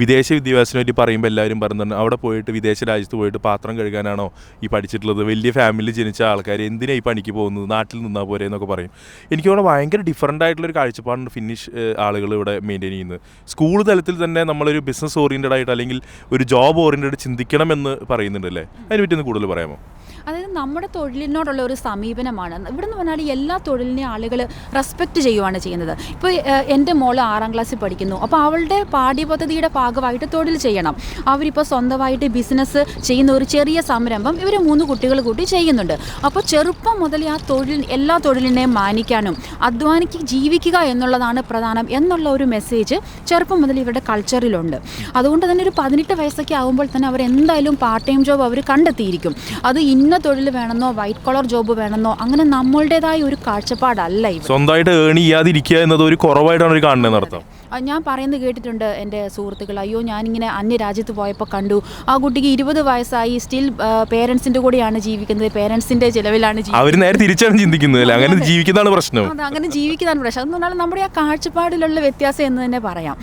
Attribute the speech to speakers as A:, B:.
A: വിദേശ വിദ്യാഭ്യാസത്തിനെ പറ്റി പറയുമ്പോൾ എല്ലാവരും പറഞ്ഞിട്ടുണ്ട് അവിടെ പോയിട്ട് വിദേശ രാജ്യത്ത് പോയിട്ട് പാത്രം കഴുകാനാണോ ഈ പഠിച്ചിട്ടുള്ളത്? വലിയ ഫാമിലി ജനിച്ച ആൾക്കാർ എന്തിനാണ് ഈ പണിക്ക് പോകുന്നത്? നാട്ടിൽ നിന്നാൽ പോരെ എന്നൊക്കെ പറയും. എനിക്ക് തോന്നുന്നു ഭയങ്കര ഡിഫറന്റ് ആയിട്ടുള്ളൊരു കാഴ്ചപ്പാടുണ്ട് ഫിനിഷ് ആളുകൾ ഇവിടെ മെയിന്റെയിൻ ചെയ്യുന്നത്. സ്കൂൾ തലത്തിൽ തന്നെ നമ്മളൊരു ബിസിനസ് ഓറിയന്റഡ് ആയിട്ട് അല്ലെങ്കിൽ ഒരു ജോബ് ഓറിയന്റഡ് ചിന്തിക്കണമെന്ന് പറയുന്നുണ്ടല്ലേ? അതിനെ പറ്റി ഒന്ന് കൂടുതൽ പറയാമോ?
B: അതായത് നമ്മുടെ തൊഴിലിനോടുള്ള ഒരു സമീപനമാണ്. ഇവിടെ നിന്ന് പറഞ്ഞാൽ എല്ലാ തൊഴിലിനെ ആളുകൾ റെസ്പെക്ട് ചെയ്യുവാണ് ചെയ്യുന്നത്. ഇപ്പോൾ എന്റെ മോൾ ആറാം ക്ലാസ്സിൽ പഠിക്കുന്നു. അപ്പോൾ അവളുടെ പാഠ്യപദ്ധതിയുടെ ഭാഗമായിട്ട് തൊഴിൽ ചെയ്യണം. അവരിപ്പോൾ സ്വന്തമായിട്ട് ബിസിനസ് ചെയ്യുന്ന ഒരു ചെറിയ സംരംഭം ഇവർ മൂന്ന് കുട്ടികൾ കൂട്ടി ചെയ്യുന്നുണ്ട്. അപ്പോൾ ചെറുപ്പം മുതൽ ആ തൊഴിൽ എല്ലാ തൊഴിലിനെയും മാനിക്കാനും അധ്വാനിക്ക് ജീവിക്കുക എന്നുള്ളതാണ് പ്രധാനം എന്നുള്ള ഒരു മെസ്സേജ് ചെറുപ്പം മുതൽ ഇവരുടെ കൾച്ചറിലുണ്ട് അതുകൊണ്ട് തന്നെ ഒരു പതിനെട്ട് വയസ്സൊക്കെ ആകുമ്പോൾ തന്നെ അവർ എന്തായാലും പാർട്ട് ടൈം ജോബ് അവർ കണ്ടെത്തിയിരിക്കും. അത് ഇന്ന തൊഴിൽ വേണമെന്നോ വൈറ്റ് കോളർ ജോബ് വേണമെന്നോ അങ്ങനെ നമ്മളുടേതായ ഒരു കാഴ്ചപ്പാടല്ല ഇവ
A: സ്വന്തമായിട്ട് ഏൺ ചെയ്യാതിരിക്കുക എന്നത് ഒരു കുറവായിട്ടാണ് ഒരു
B: കാണുന്നത് ഞാൻ പറയുന്നത് കേട്ടിട്ടുണ്ട് എന്റെ സുഹൃത്തുക്കൾ. അയ്യോ ഞാനിങ്ങനെ അന്യ രാജ്യത്ത് പോയപ്പോൾ കണ്ടു. ആ കുട്ടിക്ക് ഇരുപത് വയസ്സായി സ്റ്റിൽ പേരൻസിന്റെ കൂടെയാണ് ജീവിക്കുന്നത്. പേരൻസിന്റെ ചിലവിലാണ്
A: അവർ നേരെ തിരിച്ചാണ് ചിന്തിക്കുന്നത് അങ്ങനെ ജീവിക്കുന്നതാണ് പ്രശ്നം.
B: അത് അങ്ങനെ ജീവിക്കുന്നതാണ് പ്രശ്നം. എന്ന് പറഞ്ഞാൽ നമ്മുടെ ആ കാഴ്ചപ്പാടിലുള്ള വ്യത്യാസം എന്ന് തന്നെ പറയാം.